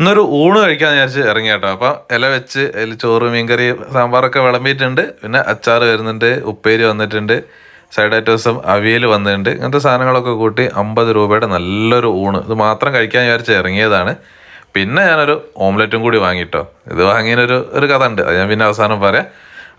ഇന്നൊരു ഊണ് കഴിക്കാൻ വിചാരിച്ച് ഇറങ്ങി കേട്ടോ. അപ്പം ഇല വെച്ച് അതിൽ ചോറ് മീൻകറി സാമ്പാറൊക്കെ വിളമ്പിയിട്ടുണ്ട്. പിന്നെ അച്ചാർ വരുന്നുണ്ട് ഉപ്പേരി വന്നിട്ടുണ്ട് സൈഡ് ഐറ്റംസും അവിയൽ വന്നിട്ടുണ്ട്. ഇങ്ങനത്തെ സാധനങ്ങളൊക്കെ കൂട്ടി അമ്പത് രൂപയുടെ നല്ലൊരു ഊണ്. ഇത് മാത്രം കഴിക്കാൻ വിചാരിച്ച് ഇറങ്ങിയതാണ്. പിന്നെ ഞാനൊരു ഓംലെറ്റും കൂടി വാങ്ങിട്ടോ. ഇത് വാങ്ങിയതിനൊരു ഒരു കഥ ഉണ്ട്. അത് ഞാൻ പിന്നെ അവസാനം പറയാം.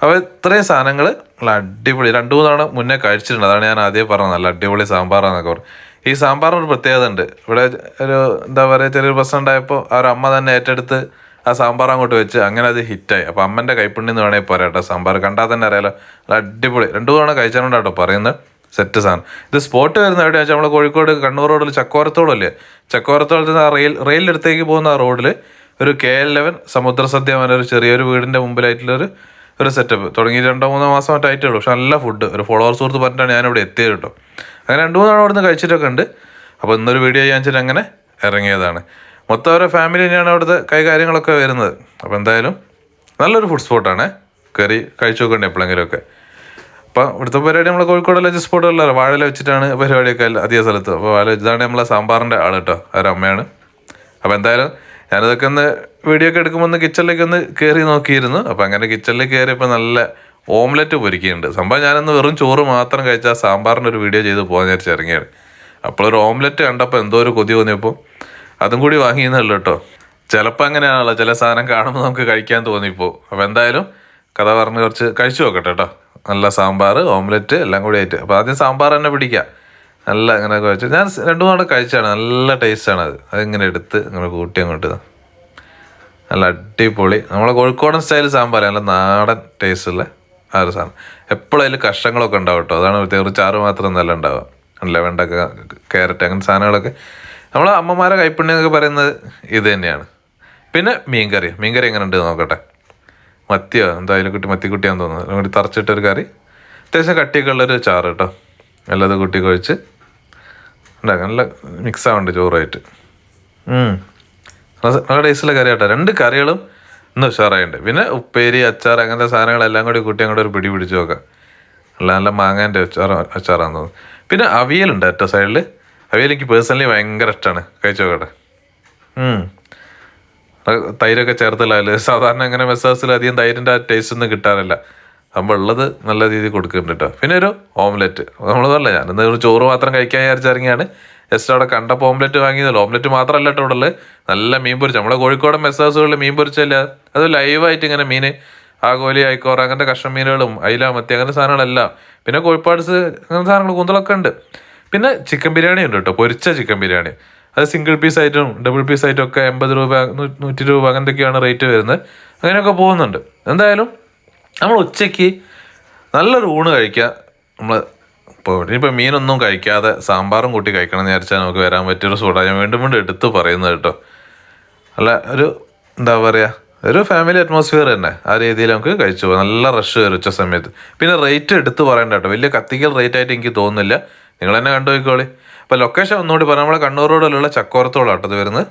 അപ്പോൾ ഇത്രയും സാധനങ്ങൾ നല്ല അടിപൊളി. രണ്ടു മൂന്നാണ് മുന്നേ കഴിച്ചിട്ടുണ്ട്. അതാണ് ഞാൻ ആദ്യം പറഞ്ഞത്. നല്ല അടിപൊളി സാമ്പാറാന്നൊക്കെ പറഞ്ഞു. ഈ സാമ്പാറിന് ഒരു പ്രത്യേകത ഉണ്ട്. ഇവിടെ ഒരു എന്താ പറയുക ചെറിയൊരു പ്രശ്നം ഉണ്ടായപ്പോൾ അമ്മ തന്നെ ഏറ്റെടുത്ത് ആ സാമ്പാർ അങ്ങോട്ട് വെച്ച് അങ്ങനെ അത് ഹിറ്റായി. അപ്പോൾ അമ്മന്റെ കൈപ്പുണ്യം എന്ന് വേണമെങ്കിൽ പറയാം കേട്ടോ. സാമ്പാർ കണ്ടാൽ തന്നെ അറിയാലോ. അടിപൊളി. രണ്ടു തവണ കഴിച്ചാലുണ്ട് കേട്ടോ പറയുന്നത്. സെറ്റ് സാധനം. ഇത് സ്പോട്ട് വരുന്ന എവിടെയാ വെച്ചാൽ നമ്മൾ കോഴിക്കോട് കണ്ണൂർ റോഡിൽ ചക്കോരത്തോടല്ലേ? ചക്കോരത്തോളത്തിൽ നിന്ന് റെയിൽ റെയിലിനടുത്തേക്ക് പോകുന്ന റോഡിൽ ഒരു കെ എൽ ലെവൻ സമുദ്ര സദ്യ പറഞ്ഞ ഒരു ചെറിയൊരു വീടിന്റെ മുമ്പിലായിട്ടുള്ളൊരു ഒരു സെറ്റപ്പ് തുടങ്ങി രണ്ടോ മൂന്നോ മാസം ആയിട്ടേ ഉള്ളൂ പക്ഷെ നല്ല ഫുഡ് ഒരു ഫോളോവേഴ്സ് സുഹൃത്ത് പറഞ്ഞിട്ടാണ് ഞാനിവിടെ എത്തിയത് കേട്ടോ. അങ്ങനെ രണ്ട് മൂന്നാൾ അവിടെ നിന്ന് കഴിച്ചിട്ടൊക്കെ ഉണ്ട് അപ്പോൾ ഇന്നൊരു വീഡിയോ ചെയ്യാൻ വെച്ചിട്ട് അങ്ങനെ ഇറങ്ങിയതാണ്. മൊത്തം ഓരോ ഫാമിലി തന്നെയാണ് അവിടുത്തെ കൈകാര്യങ്ങളൊക്കെ വരുന്നത്. അപ്പോൾ എന്തായാലും നല്ലൊരു ഫുഡ് സ്പോട്ടാണ് കയറി കഴിച്ചു നോക്കണ്ടേ എപ്പോഴെങ്കിലുമൊക്കെ. അപ്പോൾ ഇവിടുത്തെ പരിപാടി നമ്മളെ കോഴിക്കോട് ജസ്റ്റ് സ്പോട്ടുകളിലല്ല വാഴല വെച്ചിട്ടാണ് പരിപാടിയൊക്കെ അധിക സ്ഥലത്ത്. അപ്പോൾ വാഴ ഇതാണ് നമ്മളെ സാമ്പാറിന്റെ ആൾ കേട്ടോ. അവരമ്മയാണ് അപ്പോൾ എന്തായാലും ഞാനിതൊക്കെ ഒന്ന് വീഡിയോ ഒക്കെ എടുക്കുമ്പോൾ ഒന്ന് കിച്ചണിലേക്ക് ഒന്ന് കയറി നോക്കിയിരുന്നു. അപ്പോൾ അങ്ങനെ കിച്ചണിലേക്ക് കയറിയപ്പോൾ നല്ല ഓംലെറ്റ് പൊരിക്കുന്നുണ്ട്. സംഭവം ഞാനൊന്ന് വെറും ചോറ് മാത്രം കഴിച്ചാൽ സാമ്പാറിന്റെ ഒരു വീഡിയോ ചെയ്ത് പോകാൻ വിചാരിച്ച് ഇറങ്ങിയാണ് അപ്പോൾ ഒരു ഓംലെറ്റ് കണ്ടപ്പോൾ എന്തോ ഒരു കൊതി തോന്നിയപ്പോൾ അതും കൂടി വാങ്ങിയെന്നുള്ളൂ കേട്ടോ. ചിലപ്പോൾ അങ്ങനെയാണല്ലോ ചില സാധനം കാണുമ്പോൾ നമുക്ക് കഴിക്കാൻ തോന്നിപ്പോൾ അപ്പോൾ എന്തായാലും കഥ പറഞ്ഞ് കുറച്ച് കഴിച്ചു നോക്കട്ടെ കേട്ടോ. നല്ല സാമ്പാർ ഓംലെറ്റ് എല്ലാം കൂടി ആയിട്ട്. അപ്പോൾ ആദ്യം സാമ്പാർ തന്നെ പിടിക്കുക നല്ല അങ്ങനെ കഴിച്ചു ഞാൻ രണ്ടു രണ്ട് മൂന്ന് കഴിച്ചാണ്. നല്ല ടേസ്റ്റാണ് അത്. അതിങ്ങനെ എടുത്ത് ഇങ്ങനെ കൂട്ടി അങ്ങോട്ട്. നല്ല അടിപൊളി. നമ്മളെ കോഴിക്കോടൻ സ്റ്റൈൽ സാമ്പാർ. നല്ല നാടൻ ടേസ്റ്റുള്ള ആ ഒരു സാധനം. എപ്പോഴും അതിൽ കഷ്ടങ്ങളൊക്കെ ഉണ്ടാവും കേട്ടോ അതാണ് പ്രത്യേക. ഒരു ചാറ് മാത്രം നല്ല ഉണ്ടാവുക. അല്ല? വെണ്ടക്ക ക്യാരറ്റ് അങ്ങനെ സാധനങ്ങളൊക്കെ. നമ്മൾ അമ്മമാരെ കൈപ്പുണ്യം എന്നൊക്കെ പറയുന്നത് ഇത് തന്നെയാണ്. പിന്നെ മീൻകറി. മീൻകറി എങ്ങനെ ഉണ്ട് നോക്കട്ടെ. മത്തിയോ? എന്താ കുട്ടി മത്തിക്കുട്ടിയാന്ന് തോന്നുന്നു. കൂടി തറച്ചിട്ടൊരു കറി. അത്യാവശ്യം കട്ടിയൊക്കെ ഉള്ളൊരു ചാറ് കേട്ടോ നല്ലത് കുട്ടി കഴിച്ച്. ഉണ്ടാക്കാം നല്ല മിക്സ് ആവുന്നുണ്ട് ചോറായിട്ട്. നല്ല ടേസ്റ്റുള്ള കറി കേട്ടോ രണ്ട് കറികളും ഇന്ന് ഉഷാറായിട്ടുണ്ട്. പിന്നെ ഉപ്പേരി അച്ചാർ അങ്ങനത്തെ സാധനങ്ങളെല്ലാം കൂടി കൂട്ടി അങ്ങോട്ട് ഒരു പിടി പിടിച്ച് നോക്കാം നല്ല നല്ല മാങ്ങേന്റെ അച്ചാർ അച്ചാറാന്ന് തോന്നുന്നു. പിന്നെ അവിയലുണ്ട് അറ്റ സൈഡിൽ അവിയൽ എനിക്ക് പേഴ്സണലി ഭയങ്കര ഇഷ്ടമാണ് കഴിച്ചു നോക്കട്ടെ. തൈരൊക്കെ ചേർത്തല്ല സാധാരണ അങ്ങനെ മെസ്സേഴ്സിൽ അധികം തൈരിന്റെ ആ ടേസ്റ്റ് ഒന്നും കിട്ടാറില്ല. അപ്പോൾ ഉള്ളത് നല്ല രീതിയിൽ കൊടുക്കുന്നുണ്ട് കേട്ടോ പിന്നെ ഒരു ഓംലെറ്റ് നമ്മൾ പറഞ്ഞില്ല ഞാൻ ഇന്ന് ഒരു ചോറ് മാത്രം കഴിക്കാൻ വിചാരിച്ചിറങ്ങിയാണ് ജസ്റ്റ് അവിടെ കണ്ടപ്പോൾ ഓംലെറ്റ് വാങ്ങിയതല്ലോ? ഓംലെറ്റ് മാത്രമല്ല കേട്ടോ ഇവിടെ നല്ല മീൻ പൊരിച്ച. നമ്മളെ കോഴിക്കോട് മെസ്സേഴ്സുകളിൽ മീൻ പൊരിച്ചല്ല അത് ലൈവായിട്ട് ഇങ്ങനെ മീൻ ആഗോലി ആയിക്കോറ അങ്ങനത്തെ കഷ്ണം മീനുകളും അയില മത്തി അങ്ങനത്തെ സാധനങ്ങളെല്ലാം. പിന്നെ കോഴിപ്പാട്സ് അങ്ങനത്തെ സാധനങ്ങൾ കൂന്തലൊക്കെ ഉണ്ട്. പിന്നെ ചിക്കൻ ബിരിയാണി ഉണ്ട് കേട്ടോ. പൊരിച്ച ചിക്കൻ ബിരിയാണി. അത് സിംഗിൾ പീസ് ആയിട്ടും ഡബിൾ പീസ് ആയിട്ടും ഒക്കെ എൺപത് രൂപ നൂറ്റി രൂപ അങ്ങനത്തെയൊക്കെയാണ് റേറ്റ് വരുന്നത്. അങ്ങനെയൊക്കെ പോകുന്നുണ്ട്. എന്തായാലും നമ്മൾ ഉച്ചയ്ക്ക് നല്ലൊരു ഊണ് കഴിക്കുക. നമ്മൾ ഇപ്പോൾ ഇനിയിപ്പോൾ മീനൊന്നും കഴിക്കാതെ സാമ്പാറും കൂട്ടി കഴിക്കണം എന്ന് വിചാരിച്ചാൽ നമുക്ക് വരാൻ പറ്റിയൊരു സൂടാ ഞാൻ വീണ്ടും വീണ്ടും എടുത്ത് പറയുന്നത് കേട്ടോ. അല്ല ഒരു എന്താ പറയുക ഒരു ഫാമിലി അറ്റ്മോസ്ഫിയർ തന്നെ. ആ രീതിയിൽ നമുക്ക് കഴിച്ചു പോകാം. നല്ല റഷ് വരും ഉച്ച സമയത്ത്. പിന്നെ റേറ്റ് എടുത്ത് പറയണ്ട കേട്ടോ. വലിയ കത്തിക്കൽ റേറ്റ് ആയിട്ട് എനിക്ക് തോന്നുന്നില്ല. നിങ്ങൾ തന്നെ കണ്ടു അപ്പോൾ ലൊക്കേഷൻ ഒന്നുകൂടി പറയാം നമ്മളെ കണ്ണൂർ റോഡിലുള്ള ചക്കോരത്തോളം കേട്ടോ വരുന്നത്.